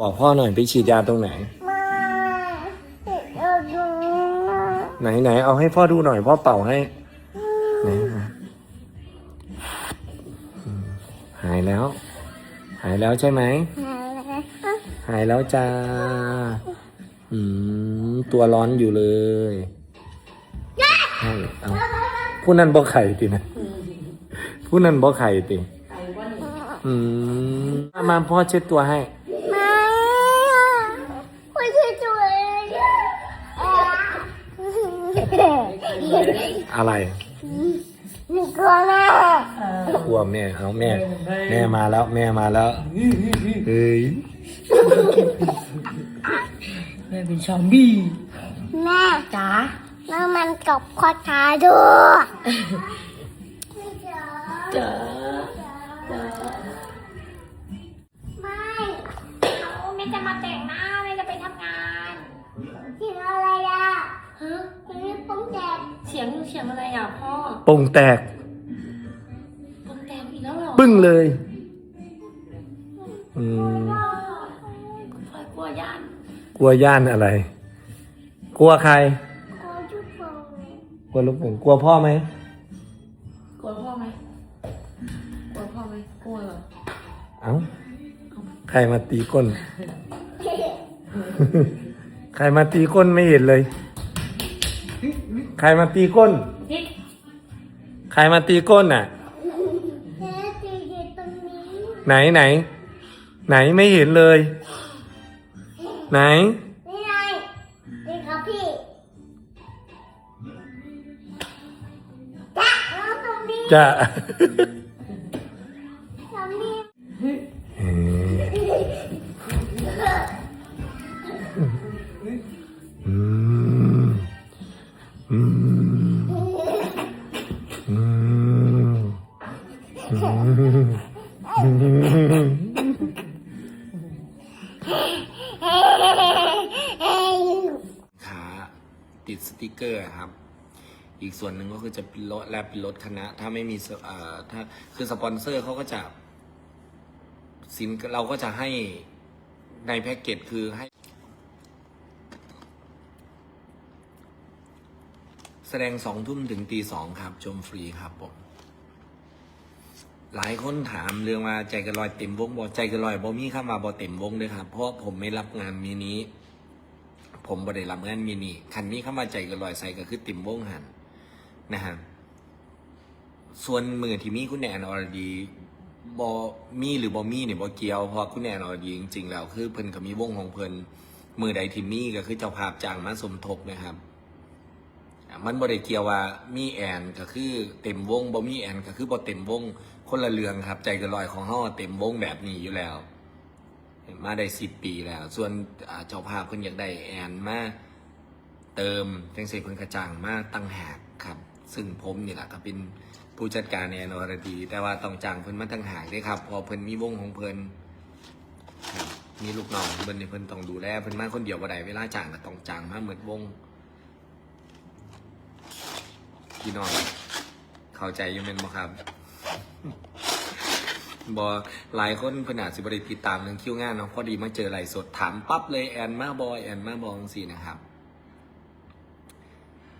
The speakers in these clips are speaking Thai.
บอกพ่อหน่อยไปฉีดยาตรงไหน มาเอาดูไหนไหนเอาให้พ่อดูหน่อยพ่อเป่าให้ไหนหายแล้ว หายแล้วใช่ไหมหายแล้วจ้าอืมตัวร้อนอยู่เลยให้เอาผู้นั้นบ่ไข่ตินะ ผู้นั้นบ่ไข่ติอืมมามาพ่อเช็ดตัวให้ มาไม่ใช่ตัวเองอะไรนี่ก็แม่กลัวแม่เอาแม่ แม่มาแล้ว แม่มาแล้วเฮ้ยแม่เป็นชอมบี้แม่จ๋าแล้วมันกับคอตาด้วย จ๋าไม่เอาแม่จะมาแต่งหน้าแม่จะไปทำงานที่อะไรอะฮะนี่ปุ้งแจกเสียงเสียงอะไรอะพ่อโป่งแตกปงแตงอีกแล้วเหรอปึ้งเลยอืมพ่อกลัวย่านกลัวย่านอะไร กลัวใครคอชุดโป่งกลัวลูกโป่งกลัวพ่อไหมกลัวพ่อไหม กลัวพ่อไหมกลัวเหรอเอ้าใครมาตีก้น ใครมาตีก้นไม่เห็นเลย ใครมาตีก้นนี่ใครมาตีก้นน่ะ แม่ตีอยู่ตรงนี้ไหนไหน ไหนไม่เห็นเลย ไหน นี่ไงนี่ครับพี่จ้ะแล้วตรงนี้จะ ขาติดสติกเกอร์ครับ อีกส่วนหนึ่งก็คือจะเป็นรถแลบเป็นรถคณะ ถ้าไม่มีเอ่อถ้าคือสปอนเซอร์เขาก็จะ สินเราก็จะให้ในแพ็กเกจคือให้ แสดงสองทุ่มถึงตีสองครับ ชมฟรีครับผม หลายคนถามเรื่องว่าใจกระลอยเต็มวงบอใจกระลอยบอมีเข้ามาบอเต็มวงด้วยครับ เพราะผมไม่รับงานมีนี้ ผมบ่ได้รับงานมีนี้คันนี้เข้ามาใจกระลอยใส่ก็คือเต็มวงหันนะครับส่วนมือที่มีคุณแอนอรดี บอมีหรือบอมีเนี่ยบอเกียวเพราะคุณแอนอรดีจริง ๆ แล้ว คือเพิ่นก็มีวงของเพิ่นมือใดที่มีก็คือเจ้าภาพจ้างมาสมทบนะครับ มันบ่ได้เกียวว่ามีแอนก็คือเต็มวงบ่มีแอนก็คือบ่เต็มวงคนละเรืองครับ ใจกันลอยของเฮาเต็มวงแบบนี้อยู่แล้ว มาได้สิบปีแล้ว ส่วนเจ้าภาพเพิ่นอยากได้แอนมาเติมจังซี่เพิ่นกระจ่างมาตั้งหากครับ ซึ่งผมนี่แหละก็เป็น ผู้จัดการแอนอรดี แต่ว่าต้องจ้างเพิ่นมาตั้งหากเด้ครับเพอเพิ่นมีวงของเพิ่นครับมีลูกน้องเพิ่นนี่เพิ่นต้องดูแลเพิ่นมาคนเดียวบ่ได้เวลาจ้างก็ต้องจ้างมาเหมือนวงพี่น้องเข้าใจอยังเป็นบ่ครับบอหลายคนเพิ่นอาจสิบริติดตามเรื่องคิวงานเนาะพอดีมาเจอไหลฟ์สดถามปั๊บเลยแอนมาบอยแอนมาบองสินะครับ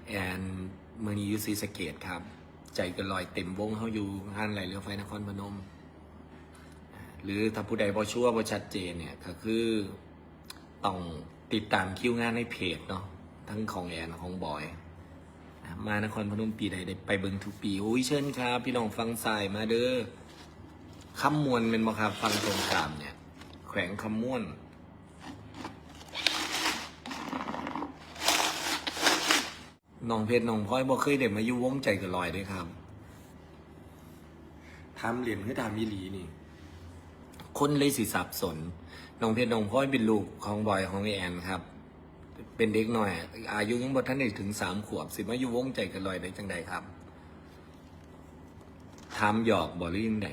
แอนเมือนี้อยูซีสะเกตครับ ใจกันลอยเต็มวงเขาอยู่งานไหลเรือไฟนครพนม หรือถ้าผู้ใดบ่ชัวร์บ่ชัดเจนเนี่ยก็คือต้องติดตามคิวงานในเพจเนาะทั้งของแอนของบอย มานครพนมปีใดได้ไปเบิงทุกปีโอ้ยเชิญครับ พี่น้องฟังสายมาเด้อคำมวนเป็นบ่ครับฟังตรงกามเนี่ย แขวงคำมวน น้องเพชรน้องพลอยบ่เคยเด็มาอยู่วงใจเกันลอยเด้วยครับทำเหรียญคือทำยีหลีนี่ คนเลยสิสับสนน้องเพชรน้องพลอยเป็นลูกของบอยของแอนครับ เป็นเด็กหน่อย อายุยังบ่ทันได้ถึงสามขวบ สิมาอยู่วงใจกันลอยได้จังใดครับถามหยอกบ่หรือยังไง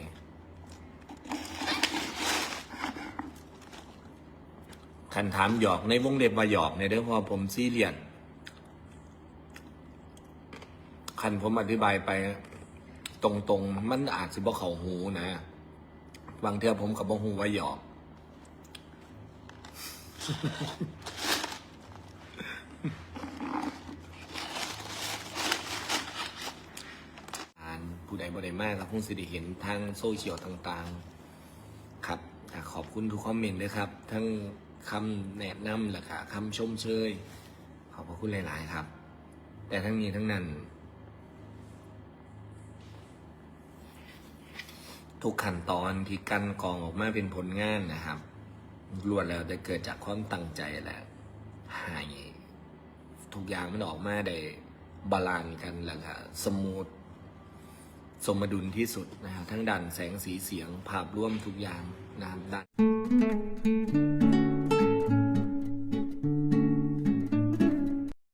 คันถามหยอกในวงเล็บว่าหยอกในเด้อเพอผมซีเรียส คันผมอธิบายไปตตรงๆ มันอาจสิบ่เขาหูนะ บางเทือผมกับบ่หูว่าหยอกอ่านผู้ใดบ่ได้มากครับคงสิได้เห็นทางโซเชียลต่างๆ ครับอ่ขอบคุณทุกคอมเมนต์ด้วยครับ ทั้งคำแนะนำและค่ะคำชมเชย ขอบพระคุณหลาย ๆ ครับ แต่ทั้งนี้ทั้งนั้น ทุกขั้นตอนที่กันกองออกมาเป็นผลงานนะครับล้วนแล้วจะเกิดจากความตั้งใจแหละให้ทุกอย่างมันออกมาได้บาลานซ์กันแล้วก็สมูทสมดุลที่สุดนะครับทั้งด้านแสงสีเสียงภาพร่วมทุกอย่างนะครับ